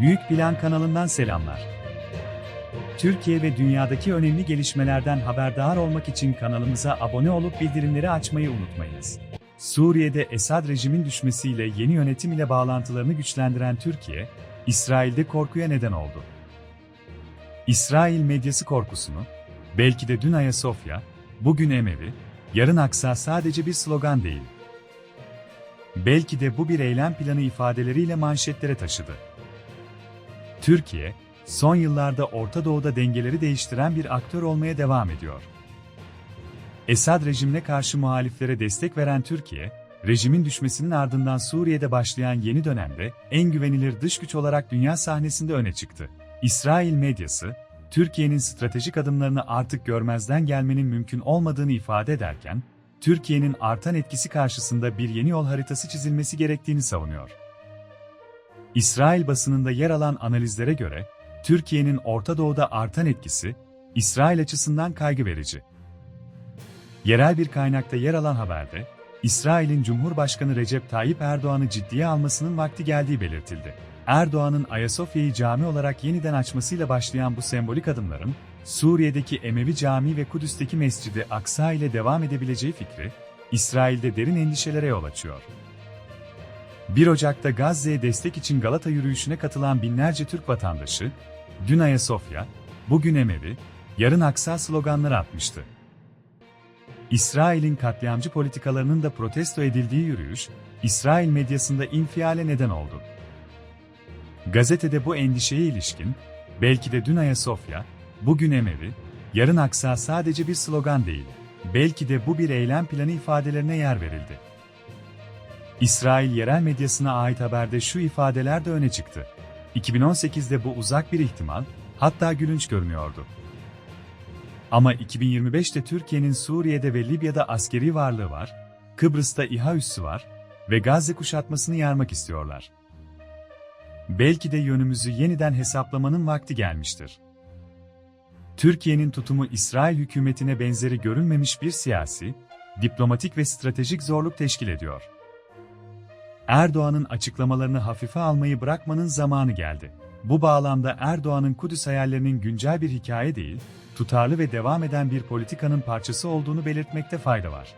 Büyük Plan kanalından selamlar. Türkiye ve dünyadaki önemli gelişmelerden haberdar olmak için kanalımıza abone olup bildirimleri açmayı unutmayınız. Suriye'de Esad rejimin düşmesiyle yeni yönetim ile bağlantılarını güçlendiren Türkiye, İsrail'de korkuya neden oldu. İsrail medyası korkusunu, belki de dün Ayasofya, bugün Emevi, yarın Aksa sadece bir slogan değil. Belki de bu bir eylem planı ifadeleriyle manşetlere taşıdı. Türkiye, son yıllarda Orta Doğu'da dengeleri değiştiren bir aktör olmaya devam ediyor. Esad rejimine karşı muhaliflere destek veren Türkiye, rejimin düşmesinin ardından Suriye'de başlayan yeni dönemde en güvenilir dış güç olarak dünya sahnesinde öne çıktı. İsrail medyası, Türkiye'nin stratejik adımlarını artık görmezden gelmenin mümkün olmadığını ifade ederken, Türkiye'nin artan etkisi karşısında bir yeni yol haritası çizilmesi gerektiğini savunuyor. İsrail basınında yer alan analizlere göre, Türkiye'nin Orta Doğu'da artan etkisi, İsrail açısından kaygı verici. Yerel bir kaynakta yer alan haberde, İsrail'in Cumhurbaşkanı Recep Tayyip Erdoğan'ı ciddiye almasının vakti geldiği belirtildi. Erdoğan'ın Ayasofya'yı cami olarak yeniden açmasıyla başlayan bu sembolik adımların, Suriye'deki Emevi Camii ve Kudüs'teki Mescid-i Aksa ile devam edebileceği fikri, İsrail'de derin endişelere yol açıyor. 1 Ocak'ta Gazze'ye destek için Galata yürüyüşüne katılan binlerce Türk vatandaşı, dün Ayasofya, bugün Emevi, yarın Aksa sloganları atmıştı. İsrail'in katliamcı politikalarının da protesto edildiği yürüyüş, İsrail medyasında infiale neden oldu. Gazetede bu endişeye ilişkin, belki de dün Ayasofya, bugün Emevi, yarın Aksa sadece bir slogan değil, belki de bu bir eylem planı ifadelerine yer verildi. İsrail yerel medyasına ait haberde şu ifadeler de öne çıktı. 2018'de bu uzak bir ihtimal, hatta gülünç görünüyordu. Ama 2025'te Türkiye'nin Suriye'de ve Libya'da askeri varlığı var, Kıbrıs'ta İHA üssü var ve Gazze kuşatmasını yarmak istiyorlar. Belki de yönümüzü yeniden hesaplamanın vakti gelmiştir. Türkiye'nin tutumu İsrail hükümetine benzeri görülmemiş bir siyasi, diplomatik ve stratejik zorluk teşkil ediyor. Erdoğan'ın açıklamalarını hafife almayı bırakmanın zamanı geldi. Bu bağlamda Erdoğan'ın Kudüs hayallerinin güncel bir hikaye değil, tutarlı ve devam eden bir politikanın parçası olduğunu belirtmekte fayda var.